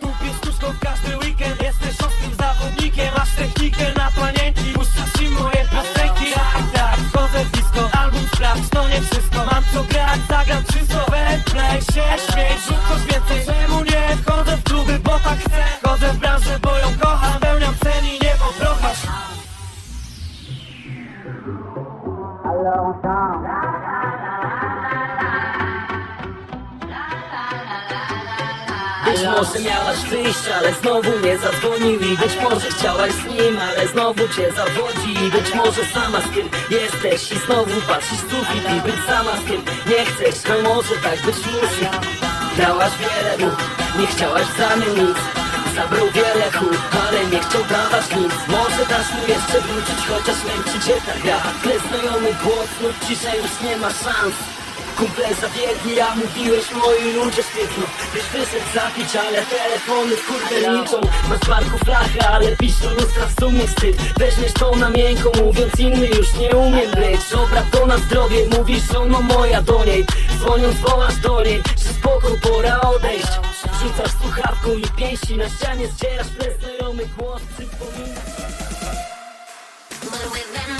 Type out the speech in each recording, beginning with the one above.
Tupię sztuczką w każdy weekend. Jesteś ostrym zawodnikiem Masz technikę na panienki Puszczasz im moje piosenki. Tak, tak, wchodzę w Album sprawdź, to nie wszystko. Mam co grać, zagram czysto Play się, śmiej, rzuć coś więcej Czemu nie? Wchodzę w kluby, bo tak chcę. Wchodzę w branżę, bo ją kocham. Pełniam cen i nie poprochasz Być może miałaś wyjść, ale znowu nie zadzwonił I być może chciałaś z nim, ale znowu cię zawodzi. I być może sama z tym jesteś I znowu patrzysz w i być sama z tym nie chcesz. No może tak być musi Dałaś wiele mu, nie chciałaś w zamian nic. Zabrał wiele chód, ale nie chciał dawać nic. Może dasz mu jeszcze wrócić, chociaż męczy cię ta gra. Tle znajomy głos, lub ciszej już nie ma szans Kumple zawiedli, a mówiłeś moi ludzie sztywno Byś wyszedł zapić, ale telefony kurde liczą. Masz barku flachę, ale pisz do lustra w sumie wstyd. Weźmiesz to na miękko, mówiąc inny już nie umiem być. Dobra, to na zdrowie, mówisz żono moja do niej. Dzwoniąc wołasz do niej, że spoko, pora odejść? Rzucasz słuchawką i pięści na ścianie zdzierasz Ple znajomy głos, przypomina But with that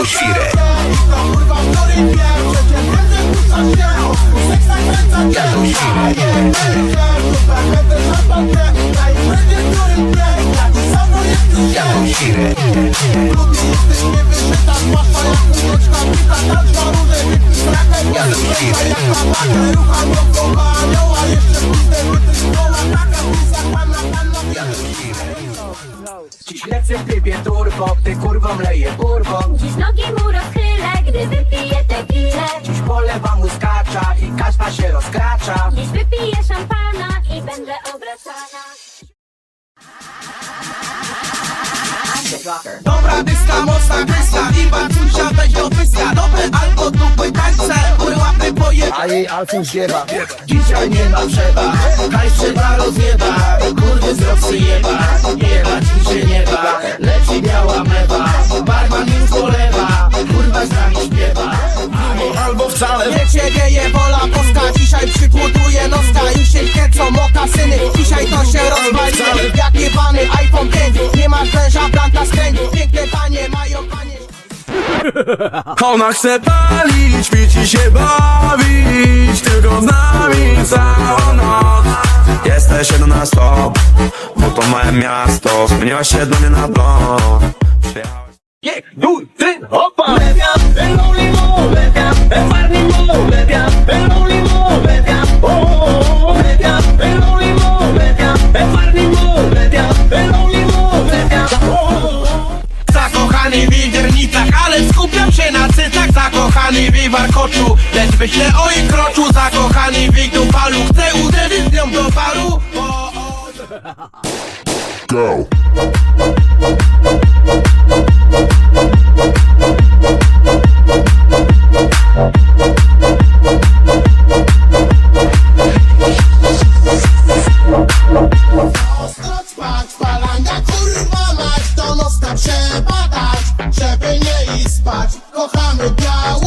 uscire. Kurwą Dziś nogi mu rozchylę, gdy wypiję tequilę Dziś polewa mu skacza i każda się rozkracza. Dziś wypiję szampana i będę obracana. Dobra dyska, mocna kryska i babciusia weź do pyska. Dobre albo dupy tańce, urłapy poje A jej Alfon ziewa Dzisiaj nie ma przeba, hajs trzeba rozjeba. Kurwy z rocy jeba, jeba ci się Dzisiaj przykłoduje noska Już się kręcą mokasyny Dzisiaj to się rozwali. Jak jebany iPhone 5 Nie masz węża, planta skręci Piękne panie mają panie. Ona chce palić, pić i się bawić Tylko z nami całą noc Jesteś jedno na stop, bo to moje miasto. Zmieniłaś się do mnie na blond Przyjechałaś Zakochany w Zakochani w jej warkoczu Lecz myślę o jej kroczu Zakochani w jej dupalu Chcę uderzyć nią do paru bo... Go. Trzeba dać, żeby nie iść spać Kochamy biało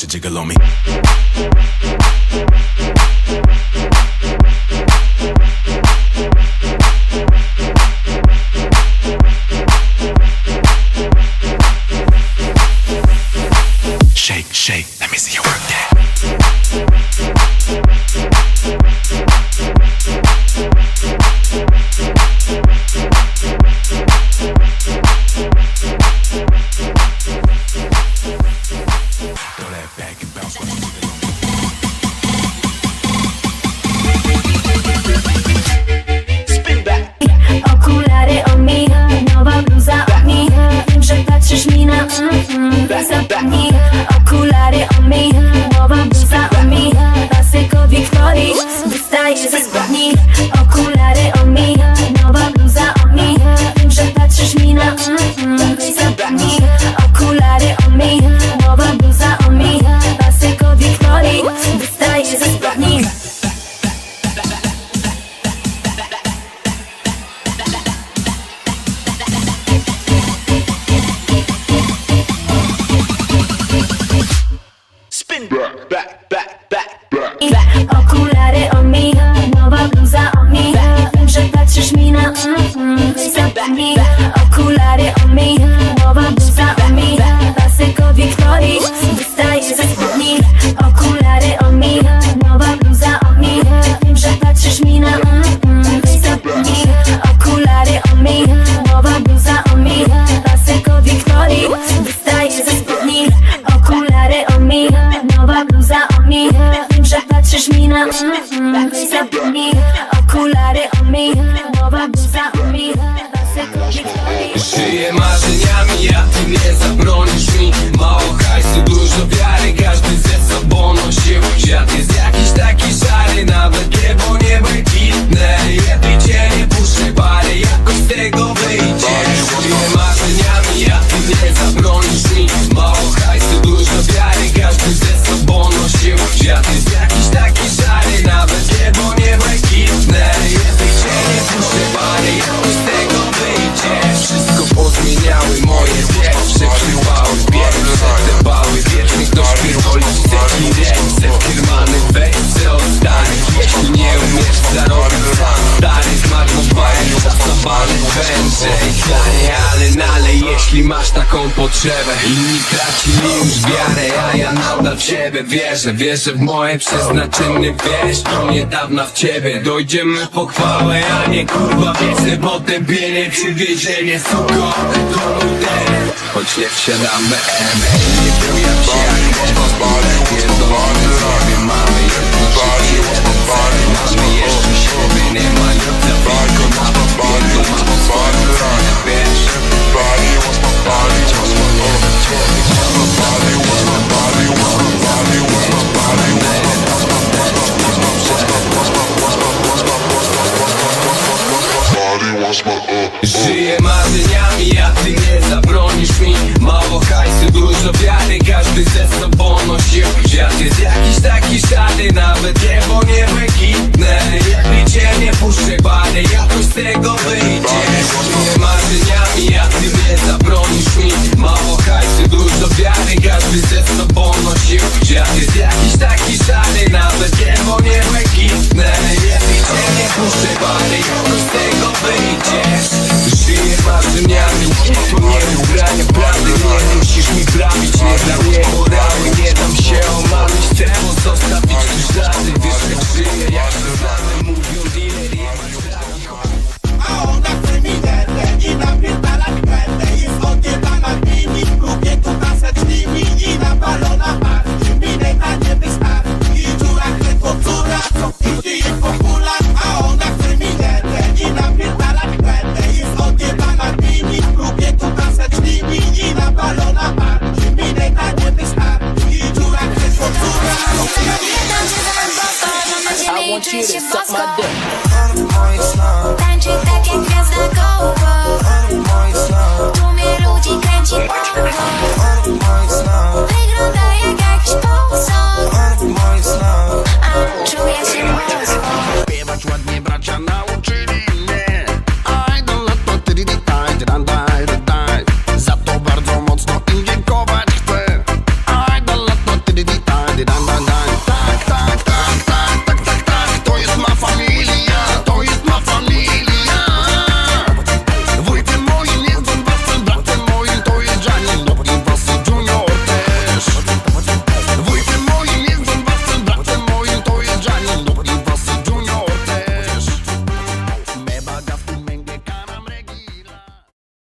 Watch it jiggle on me. Shake, shake, let me see you work that. Potrzebę. Inni tracili już wiarę A ja nadal w siebie wierzę. Wierzę w moje przeznaczenie Wiesz, to niedawna w ciebie. Dojdziemy po chwałę, a nie kurwa wiece Potępienie czy więzienie Suko, to mój teren Choć nie wsiadamy M Nie bujam się jak mowa Pierdolony zrobię Mamy jedno życie, Mamy jeszcze siebie, nie ma. Nic za tylko Nawet pierdol ma swoją stronę, wiesz Żyję marzeniami, a ty nie zabronisz mi. Mało hajsu, dużo wiary, każdy ze sobą nosił Świat jest jakiś taki szary, nawet niebo nie błękitne Lepiej cię nie puszczę pary, jakoś z tego wyjdziesz Żyję marzeniami, a ty nie zabronisz mi I want you to suck my dick.